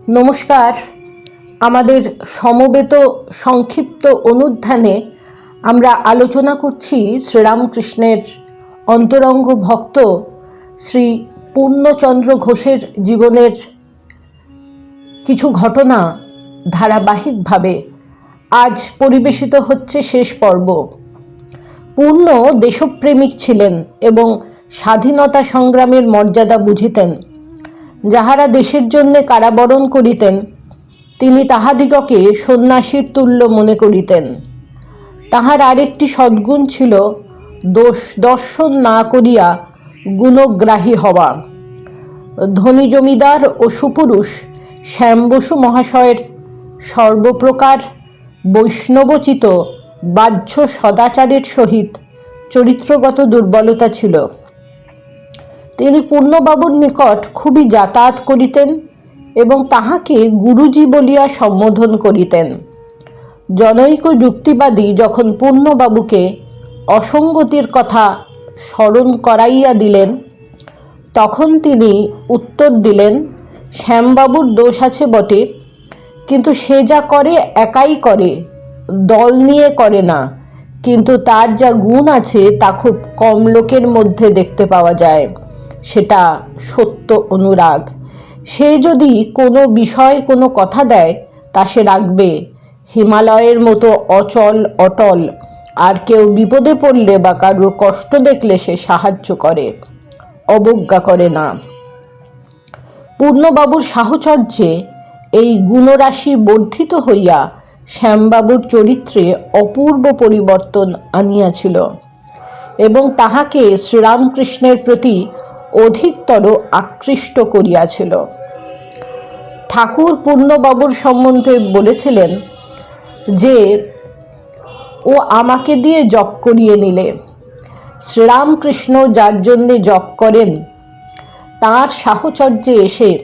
নমস্কার। আমাদের সমবেত সংক্ষিপ্ত অনুধ্যানে আমরা আলোচনা করছি শ্রীরামকৃষ্ণের অন্তরঙ্গ ভক্ত শ্রী পূর্ণচন্দ্র ঘোষের জীবনের কিছু ঘটনা ধারাবাহিকভাবে আজ পরিবেশিত হচ্ছে শেষ পর্ব। পূর্ণ দেশপ্রেমিক ছিলেন এবং স্বাধীনতা সংগ্রামের মর্যাদা বুঝিতেন। যাহারা দেশের জন্য কারাবরণ করিতেন, তিনি তাহাদিগকে সন্ন্যাসীর তুল্য মনে করিতেন। তাহার আরেকটি সদ্গুণ ছিল, দোষ দর্শন না করিয়া গুণগ্রাহী হওয়া। ধনী জমিদার ও সুপুরুষ শ্যাম বসু মহাশয়ের সর্বপ্রকার বৈষ্ণবচিত বাহ্য সদাচারের সহিত চরিত্রগত দুর্বলতা ছিল। তিনি পূর্ণবাবুর নিকট খুবই যাতায়াত করিতেন এবং তাহাকে গুরুজি বলিয়া সম্বোধন করিতেন। জনৈক যুক্তিবাদী যখন পূর্ণবাবুকে অসঙ্গতির কথা স্মরণ করাইয়া দিলেন, তখন তিনি উত্তর দিলেন, শ্যামবাবুর দোষ আছে বটে, কিন্তু সে যা করে একাই করে, দল নিয়ে করে না, কিন্তু তার যা গুণ আছে তা খুব কম লোকের মধ্যে দেখতে পাওয়া যায়। সেটা সত্য অনুরাগ। সে যদি কোনো বিষয় কোনো কথা দেয়, তা সে রাখবে। হিমালয়ের মতো অচল, অটল। আর কেউ বিপদে পড়লে বা কারোর কষ্ট দেখলে সে সাহায্য করে, অবজ্ঞা করে না। পূর্ণবাবুর সাহচর্যে এই গুণরাশি বর্ধিত হইয়া শ্যামবাবুর চরিত্রে অপূর্ব পরিবর্তন আনিয়াছিল এবং তাহাকে শ্রীরামকৃষ্ণের প্রতি অধিকতর আকৃষ্ট করিয়াছিল। ঠাকুর পূর্ণবাবুর সম্বন্ধে বলেছিলেন যে, ও আমাকে দিয়ে জপ করিয়ে নিলে। শ্রীরামকৃষ্ণ যার জন্যে জপ করেন, তার সাহচর্যে এসে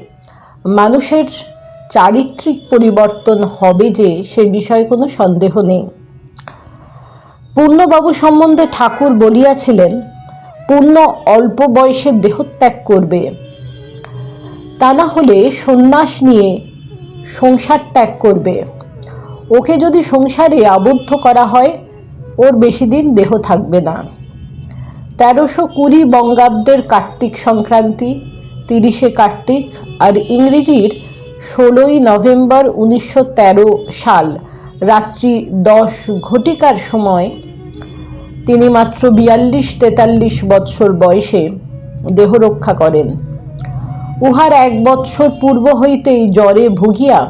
মানুষের চারিত্রিক পরিবর্তন হবে যে, সে বিষয়ে কোনো সন্দেহ নেই। পূর্ণবাবু সম্বন্ধে ঠাকুর বলিয়াছিলেন পূর্ণ অল্প বয়সে দেহত্যাগ করবে। তা না হলে সন্ন্যাস নিয়ে সংসার ত্যাগ করবে। ওকে যদি সংসারে আবদ্ধ করা হয়, ওর বেশি দিন দেহ থাকবে না। তেরোশো কুড়ি বঙ্গাব্দের কার্তিক সংক্রান্তি, তিরিশে কার্তিক আর ইংরেজির ষোলোই নভেম্বর উনিশশো তেরো সাল, রাত্রি দশ ঘটিকার সময় তিনি মাত্র বিয়াল্লিশ তেতাল্লিশ বৎসর বয়সে দেহ রক্ষা করেন। উহার এক বৎসর পূর্ব হইতেই জ্বরে ভুগিয়া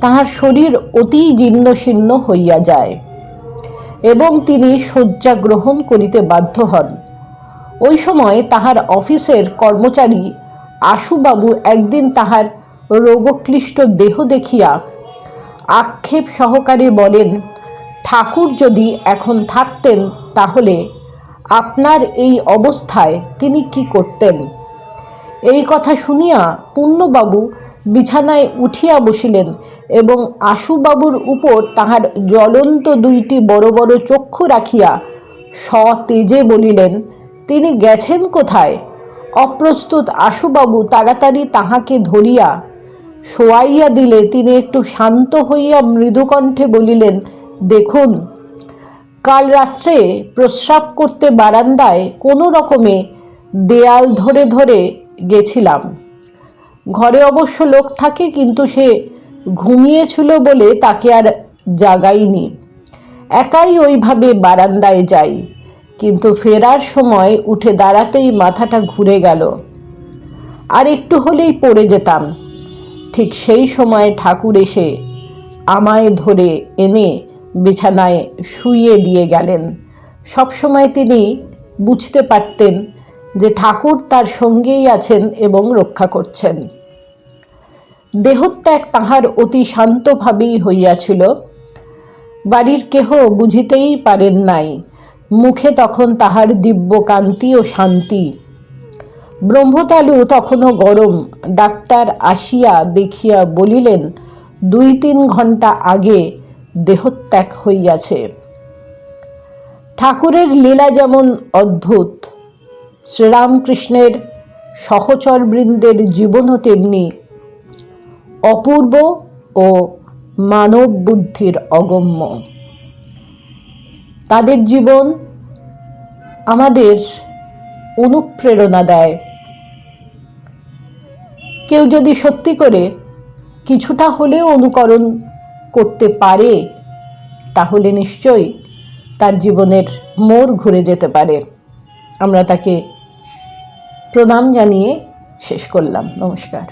তাহার শরীর অতি জীর্ণশীর্ণ হইয়া যায় এবং তিনি শয্যা গ্রহণ করিতে বাধ্য হন। ওই সময় তাহার অফিসের কর্মচারী আশুবাবু একদিন তাহার রোগক্লিষ্ট দেহ দেখিয়া আক্ষেপ সহকারে বলেন ঠাকুর যদি এখন থাকতেন, তাহলে আপনার এই অবস্থায় তিনি কি করতেন? এই কথা শুনিয়া পূর্ণবাবু বিছানায় উঠিয়া বসিলেন এবং আশুবাবুর উপর তাহার জ্বলন্ত দুইটি বড় বড় চক্ষু রাখিয়া সতেজে বলিলেন, তিনি গেছেন কোথায়? অপ্রস্তুত আশুবাবু তাড়াতাড়ি তাহাকে ধরিয়া শোয়াইয়া দিলে তিনি একটু শান্ত হইয়া মৃদুকণ্ঠে বলিলেন দেখুন, কাল রাত্রে প্রস্রাব করতে বারান্দায় কোনো রকমে দেয়াল ধরে ধরে গেছিলাম। ঘরে অবশ্য লোক থাকে, কিন্তু সে ঘুমিয়েছিল বলে তাকে আর জাগাইনি। একাই ওইভাবে বারান্দায় যাই, কিন্তু ফেরার সময় উঠে দাঁড়াতেই মাথাটা ঘুরে গেল। আর একটু হলেই পড়ে যেতাম। ঠিক সেই সময় ঠাকুর এসে আমায় ধরে এনে বিছানায় শুইয়ে দিয়ে গেলেন। সবসময় তিনি বুঝতে পারতেন যে ঠাকুর তার সঙ্গেই আছেন এবং রক্ষা করছেন। দেহত্যাগ তাহার অতি শান্তভাবেই হইয়াছিল। বাড়ির কেহ বুঝিতেই পারেন নাই। মুখে তখন তাহার দিব্য কান্তি ও শান্তি। ব্রহ্মতালু তখনও গরম। ডাক্তার আসিয়া দেখিয়া বলিলেন, দুই তিন ঘণ্টা আগে দেহত্যাগ হইয়াছে। ঠাকুরের লীলা যেমন অদ্ভুত, শ্রীরামকৃষ্ণের সহচরবৃন্দের জীবনও তেমনি অপূর্ব ও মানব বুদ্ধির অগম্য। তাদের জীবন আমাদের অনুপ্রেরণা দেয়। কেউ যদি সত্যি করে কিছুটা হলেও অনুকরণ করতে পারে, তাহলে নিশ্চয়ই তার জীবনের মোড় ঘুরে যেতে পারে। আমরা তাকে প্রণাম জানিয়ে শেষ করলাম। নমস্কার।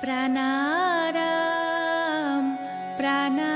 প্রাণারাম প্রাণারাম।